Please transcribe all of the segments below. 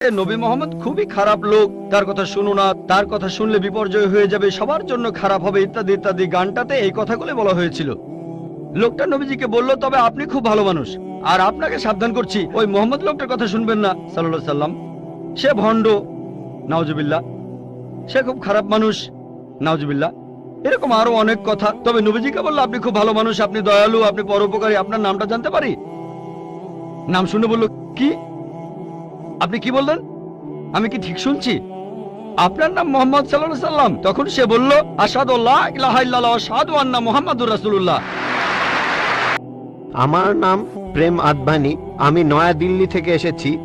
নবী মোহাম্মদ খুবই খারাপ লোক। তার কথা শুনো না, তার কথা শুনলে বিপর্যয় হয়ে যাবে, সবার জন্য খারাপ হবে, ইত্যাদি ইত্যাদি। গানটাতে এই কথাগুলো বলা হয়েছিল। লোকটা নবীজিকে বলল, তবে আপনি খুব ভালো মানুষ। আর আপনাকে সাবধান করছি। ওই মোহাম্মদ লোকটার কথা শুনবেন না সাল্লাহ সাল্লাম। সে ভণ্ড নাওজুবিল্লা সে খুব খারাপ মানুষ নাওজুবিল্লা এরকম আরও অনেক কথা। তবে নবীজিকে বলল, আপনি খুব ভালো মানুষ, আপনি দয়ালু, আপনি পরোপকারী। আপনার নামটা জানতে পারি? নাম শুনে বলল, কি? আপনি কি বললেন? আমি কি ঠিক শুনছি? আপনার নাম মোহাম্মদ সাল্লাহ সাল্লাম। তখন সে বলল আসাদুল্লাহ ইলাহা ইল্লাল্লাহ ওয়া আশহাদু আন্না মুহাম্মাদুর রাসূলুল্লাহ। আমার নাম প্রেম আদবানি। আমি নয়াদিল্লি থেকে এসেছি,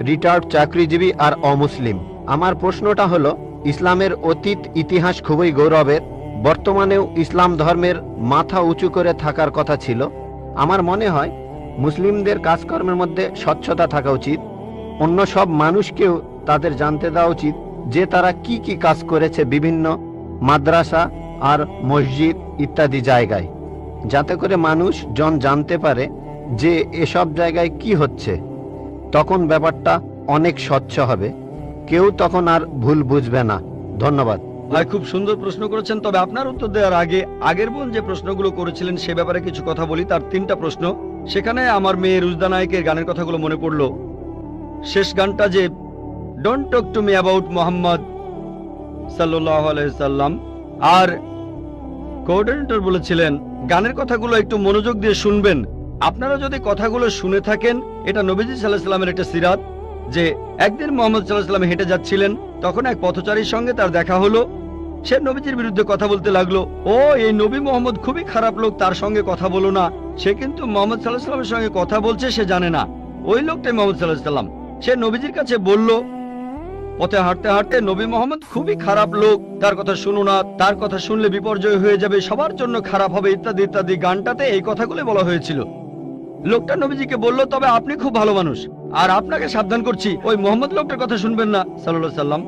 রিটায়ার্ড চাকরিজীবী আর অমুসলিম। আমার প্রশ্নটা হলো, ইসলামের অতীত ইতিহাস খুবই গৌরবের, বর্তমানেও ইসলাম ধর্মের মাথা উঁচু করে থাকার কথা ছিল। আমার মনে হয়, মুসলিমদের কাজকর্মের মধ্যে স্বচ্ছতা থাকা উচিত। অন্য সব মানুষকেও তাদের জানতে দেওয়া উচিত যে তারা কি কি কাজ করেছে বিভিন্ন মাদ্রাসা আর মসজিদ ইত্যাদি জায়গায়, যাতে করে মানুষ জন জানতে পারে যে এসব জায়গায় কি হচ্ছে। তখন ব্যাপারটা অনেক স্বচ্ছ হবে। কেউ তখন আর ভুল বুঝবে না। ধন্যবাদ। ভাই, খুব সুন্দর প্রশ্ন করেছেন, তবে আপনার উত্তর দেওয়ার আগে আগের বোন যে প্রশ্নগুলো করেছিলেন সে ব্যাপারে কিছু কথা বলি। তার তিনটা প্রশ্ন। সেখানে আমার মেয়ে রুজদা নায়কের গানের কথাগুলো মনে পড়ল। শেষ গানটা যে don't talk to me about Mohammad সাল্লাম। আর কোঅর্ডিনেটর বলেছিলেন, গানের কথাগুলো একটু মনোযোগ দিয়ে শুনবেন। আপনারা যদি কথাগুলো শুনে থাকেন, এটা নবীজি সাল্লাহ সাল্লামের একটা সিরাত যে, একদিন মোহাম্মদ সাল্লাহ সাল্লাম হেঁটে যাচ্ছিলেন, তখন এক পথচারীর সঙ্গে তার দেখা হলো। সে নবীজির বিরুদ্ধে কথা বলতে লাগল, ও, এই নবী মোহাম্মদ খুবই খারাপ লোক, তার সঙ্গে কথা বলো না। সে কিন্তু মোহাম্মদ সাল্লাহ সাল্লামের সঙ্গে কথা বলছে, সে জানে না। ওই লোকটাই মোহাম্মদ সাল্লাহ সাল্লাম। সে নবীজির কাছে বলল, পথে হাঁটতে হাঁটতে নবী মোহাম্মদ খুবই খারাপ লোক। তার কথা শুনো না, তার কথা শুনলে বিপর্যয় হয়ে যাবে, সবার জন্য খারাপ হবে, ইত্যাদি ইত্যাদি। গানটাতে এই কথাগুলো বলা হয়েছিল। লোকটা নবীজিকে বলল, তবে আপনি খুব ভালো মানুষ, আর আপনাকে সাবধান করছি। ওই মোহাম্মদ লোকটার কথা শুনবেন না। সাল্লাহ সাল্লাম।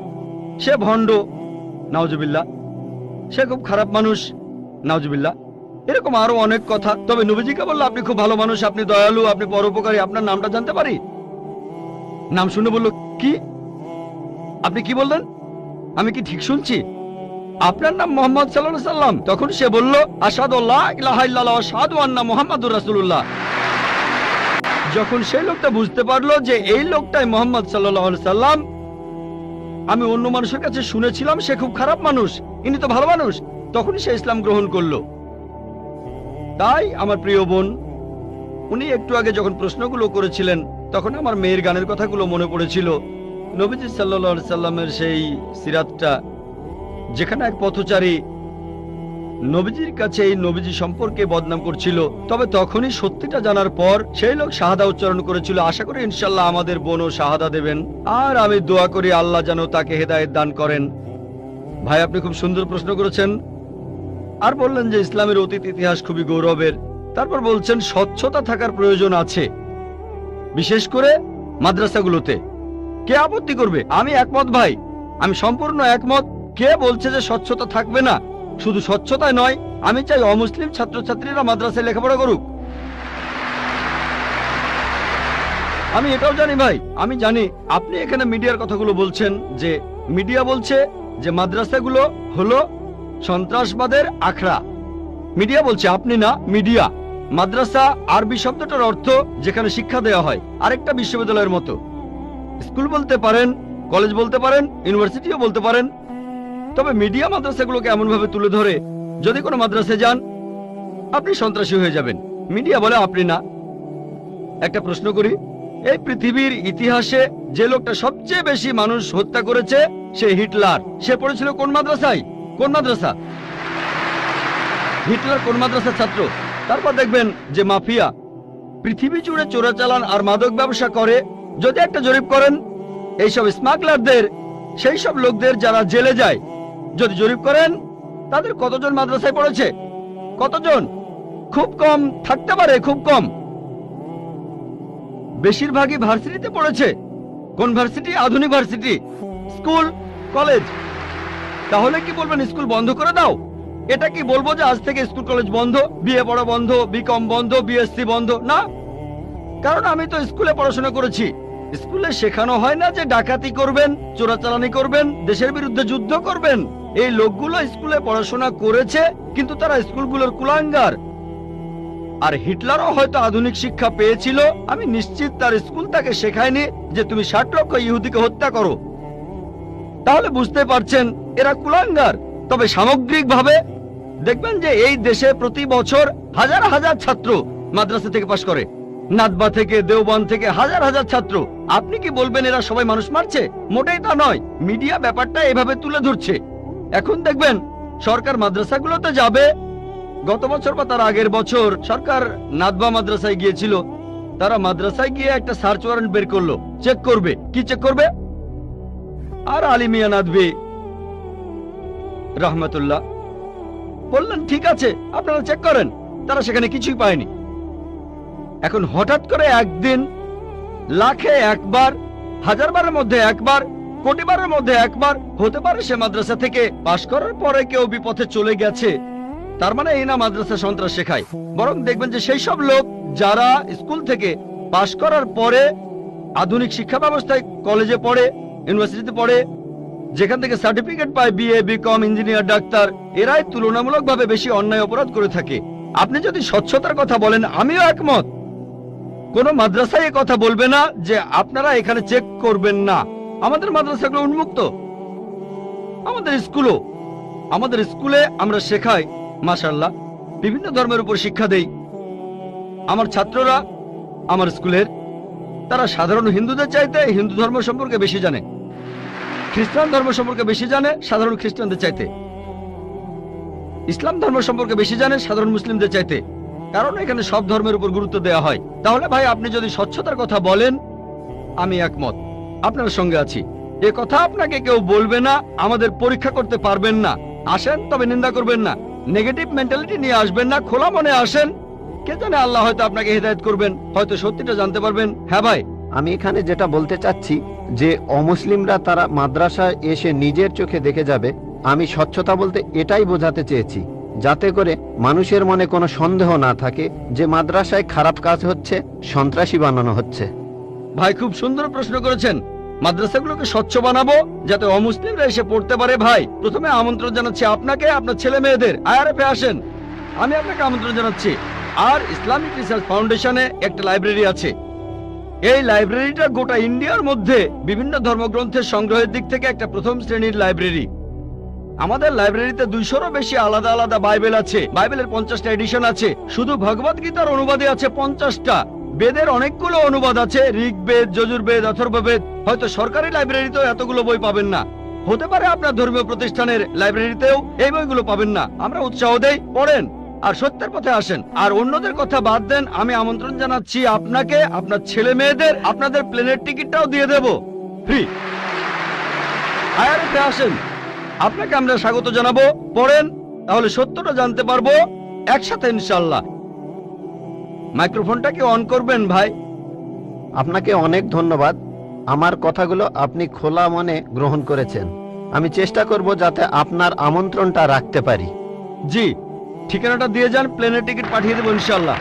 সে ভণ্ড নাওজুবিল্লা সে খুব খারাপ মানুষ নাওজুবিল্লা এরকম আরও অনেক কথা। তবে নবীজিকে বলল, আপনি খুব ভালো মানুষ, আপনি দয়ালু, আপনি পরোপকারী। আপনার নামটা জানতে পারি? নাম শুনে বলল, কি? আপনি কি বললেন? আমি কি ঠিক শুনছি? আপনার নাম মোহাম্মদ সাল্লাহ সাল্লাম। তখন সে বলল আসাদুল্লাহ মুহাম্মাদুর রাসূলুল্লাহ। যখন সেই লোকটা বুঝতে পারল যে এই লোকটাই মোহাম্মদ সাল্লাহ সাল্লাম, আমি অন্য মানুষের কাছে শুনেছিলাম সে খুব খারাপ মানুষ, ইনি তো ভালো মানুষ, তখনই সে ইসলাম গ্রহণ করল। তাই আমার প্রিয় বোন, উনি একটু আগে যখন প্রশ্নগুলো করেছিলেন তখন আমার মেয়ের গানের কথাগুলো মনে পড়েছিল। নবীজি সাল্লা সাল্লামের সেই সিরাতটা, যেখানে এক পথচারী নবীজির কাছে এই নবীজি সম্পর্কে বদনাম করছিল। তবে তখনই সত্যিটা জানার পর সেই লোক শাহাদা উচ্চারণ করেছিল, আশা করি ইনশাল্লাহ আমাদের বোনও শাহাদা দেবেন। আর আমি দোয়া করি আল্লাহ যেন তাকে হেদায়েত দান করেন। ভাই, আপনি খুব সুন্দর প্রশ্ন করেছেন। আর বললেন যে ইসলামের অতীত ইতিহাস খুবই গৌরবের। তারপর বলছেন, স্বচ্ছতা থাকার প্রয়োজন আছে। বিশেষ করে মাদ্রাসাগুলোতে। কে আপত্তি করবে? আমি একমত, ভাই। আমি সম্পূর্ণ একমত। কে বলছে যে স্বচ্ছতা থাকবে না? শুধু স্বচ্ছতায় নয়, আমি চাই অমুসলিম ছাত্রছাত্রীরা মাদ্রাসায় লেখাপড়া করুক। আমি এটাও জানি, ভাই। আমি জানি, আপনি এখানে মিডিয়ার কথাগুলো বলছেন যে মিডিয়া বলছে যে মাদ্রাসাগুলো হলো সন্ত্রাসবাদের আখড়া। মিডিয়া বলছে, আপনি না, মিডিয়া। মাদ্রাসা আরবি শব্দটার অর্থ যেখানে শিক্ষা দেওয়া হয়, আরেকটা বিশ্ববিদ্যালয়ের মতো। স্কুল বলতে পারেন, কলেজ বলতে পারেন, ইউনিভার্সিটিও বলতে পারেন। তবে মিডিয়া মাদ্রাসাগুলোকে এমনভাবে তুলে ধরে, যদি কোনো মাদ্রাসায় যান, আপনি সন্ত্রাসী হয়ে যাবেন। মিডিয়া বলে আপনি না। একটা প্রশ্ন করি, এই পৃথিবীর ইতিহাসে যে লোকটা সবচেয়ে বেশি মানুষ হত্যা করেছে, সে হিটলার। সে পড়েছিল কোন মাদ্রাসায়? কোন মাদ্রাসা? হিটলার কোন মাদ্রাসার ছাত্র? তারপর দেখবেন যে মাফিয়া পৃথিবী জুড়ে চোরাচালান আর মাদক ব্যবসা করে, যদি একটা জরিপ করেন, এইসব স্মাগলারদের সেই সব লোকদের যারা জেলে যায়, যদি জরিপ করেন, তাদের কতজন মাদ্রাসায় পড়েছে? কতজন? খুব কম, থাকতে পারে খুব কম। বেশিরভাগই ভার্সিটিতে পড়েছে। কোন ভার্সিটি? আধুনিক ভার্সিটি। School, college. তাহলে কি বলবেন, স্কুল বন্ধ করে দাও? এটা কি বলব যে আজ থেকে স্কুল কলেজ বন্ধ বিএ পড়া বন্ধ বিকম বন্ধ বিএসসি বন্ধ? না। কারণ আমি তো স্কুলে পড়াশোনা করেছি। স্কুলে শেখানো হয় না যে ডাকাতি করবেন, চোরাচালানি করবেন, দেশের বিরুদ্ধে যুদ্ধ করবেন। এই লোকগুলো স্কুলে পড়াশোনা করেছে, কিন্তু তারা স্কুলগুলোর কুলাঙ্গার। আর হিটলারও হয়তো আধুনিক শিক্ষা পেয়েছিল। আমি নিশ্চিত তার স্কুল তাকে শেখায়নি যে তুমি ষাট লক্ষ ইহুদিকে হত্যা করো। তাহলে বুঝতে পারছেন, এরা কুলাঙ্গার। তবে সামগ্রিকভাবে দেখবেন যে এই দেশে প্রতি বছর হাজার হাজার ছাত্র মাদ্রাসা থেকে পাশ করে। নাদবা থেকে, দেওবান থেকে হাজার হাজার ছাত্র। আপনি কি বলবেন এরা সবাই মানুষ মারছে? মোটেই তা নয়। মিডিয়া ব্যাপারটা এভাবে তুলে ধরছে। এখন দেখবেন সরকার মাদ্রাসাগুলোতে যাবে। গত বছর বা তার আগের বছর সরকার নাদবা মাদ্রাসায় গিয়েছিল। তারা মাদ্রাসায় গিয়ে একটা সার্চ ওয়ারেন্ট বের করল। চেক করবে। কি চেক করবে? আর আলিমিয়া নাদবি রহমতুল্লাহ। বললেন, ঠিক আছে, আপনারা চেক করেন। তারা সেখানে কিছুই পায়নি। এখন হঠাৎ করে একদিন, লাখে একবার হাজার বারের মধ্যে একবার কোটি বারের মধ্যে একবার, হতে পারে সে মাদ্রাসা থেকে পাশ করার পরে কেউ বিপথে চলে গেছে। তার মানে এই না মাদ্রাসা সন্ত্রাস শেখায়। বরং দেখবেন যে সেই সব লোক যারা স্কুল থেকে পাশ করার পরে আধুনিক শিক্ষা ব্যবস্থায় কলেজে পড়ে, ইউনিভার্সিটিতে পড়ে যেখান থেকে সার্টিফিকেট পায় বিএ বিকম ইঞ্জিনিয়ার ডাক্তার এরাই তুলনামূলকভাবে বেশি অন্যায় অপরাধ করে থাকে। আপনি যদি স্বচ্ছতার কথা বলেন, আমিও একমত। কোন মাদ্রাসায় কথা বলবে না যে আপনারা এখানে চেক করবেন না। আমাদের মাদ্রাসাগুলো উন্মুক্ত। আমাদের স্কুলও। আমাদের স্কুলে আমরা শেখাই মাশাল্লাহ বিভিন্ন ধর্মের উপর শিক্ষা দেই। আমার ছাত্ররা, আমার স্কুলের, তারা সাধারণ হিন্দুদের চাইতে হিন্দু ধর্ম সম্পর্কে বেশি জানে। খ্রিস্টান ধর্ম সম্পর্কে বেশি জানে, সাধারণ খ্রিস্টানদের চাইতে। ইসলাম ধর্ম সম্পর্কে বেশি জানে, সাধারণ মুসলিমদের চাইতে। কারণ এখানে সব ধর্মের উপর গুরুত্ব দেওয়া হয়। তাহলে ভাই, আপনি যদি স্বচ্ছতার কথা বলেন, আমি একমত। আপনার সঙ্গে আছি। এ কথা আপনাকে কেউ বলবে না, আমাদের পরীক্ষা করতে পারবেন না। আসেন, তবে নিন্দা করবেন না। নেগেটিভ মেন্টালিটি নিয়ে আসবেন না, খোলা মনে আসেন। কে জানে আল্লাহ হয়তো আপনাকে হেদায়েত করবেন, হয়তো সত্যিটা জানতে পারবেন। হ্যাঁ ভাই। আমি এখানে যেটা বলতে চাচ্ছি, যে অমুসলিমরা তারা মাদ্রাসায় এসে নিজের চোখে দেখে যাবে, আমি স্বচ্ছতা বলতে এটাই বোঝাতে চেয়েছি, যাতে করে মানুষের মনে কোনো সন্দেহ না থাকে যে মাদ্রাসায় খারাপ কাজ হচ্ছে, সন্ত্রাসী বানানো হচ্ছে। ভাই, খুব সুন্দর প্রশ্ন করেছেন। মাদ্রাসাগুলোকে স্বচ্ছ বানাবো, যাতে অমুসলিমরা এসে পড়তে পারে, ভাই। প্রথমে আমন্ত্রণ জানাচ্ছি আপনাকে, আপনার ছেলে মেয়েদের। আইআরএফে আসেন। আমি আপনাকে আমন্ত্রণ জানাচ্ছি। আর ইসলামিক রিসার্চ ফাউন্ডেশনে একটা লাইব্রেরি আছে। এই লাইব্রেরিটা গোটা ইন্ডিয়ার মধ্যে বিভিন্ন ধর্মগ্রন্থের সংগ্রহের দিক থেকে একটা প্রথম শ্রেণির লাইব্রেরি। আমাদের লাইব্রেরিতে দুইশোরও বেশি আলাদা আলাদা বাইবেল আছে, বাইবেলের পঞ্চাশটা এডিশন আছে, শুধু ভগবত গীতার অনুবাদে আছে পঞ্চাশটা। বেদের অনেকগুলো অনুবাদ আছে, ঋগ্বেদ, যজুর্বেদ, অথর্ববেদ। হয়তো সরকারি লাইব্রেরিতেও এতগুলো বই পাবেন না। হতে পারে আপনার ধর্মীয় প্রতিষ্ঠানের লাইব্রেরিতেও এই বইগুলো পাবেন না। আমরা উৎসাহ দেই, পড়েন। আর সত্যের পথে আসেন। আর অন্যদের কথা বাদ দেন আমি আমন্ত্রণ জানাচ্ছি আপনাকে আপনার ছেলে মেয়েদের আপনাদের প্লেনের টিকিটটাও দিয়ে দেব। ফ্রি। আয়ারে আসেন। আপনাকে আমরা স্বাগত জানাব। পড়েন তাহলে সত্যটা জানতে পারব একসাথে ইনশাল্লাহ মাইক্রোফোনটাকে অন করবেন ভাই। আপনাকে অনেক ধন্যবাদ। আমার কথাগুলো আপনি খোলা মনে গ্রহণ করেছেন। আমি চেষ্টা করব যাতে আপনার আমন্ত্রণটা রাখতে পারি। জি। ঠিকানাটা দিয়ে যান প্লেনের টিকিট পাঠিয়ে দেবো ইনশাল্লাহ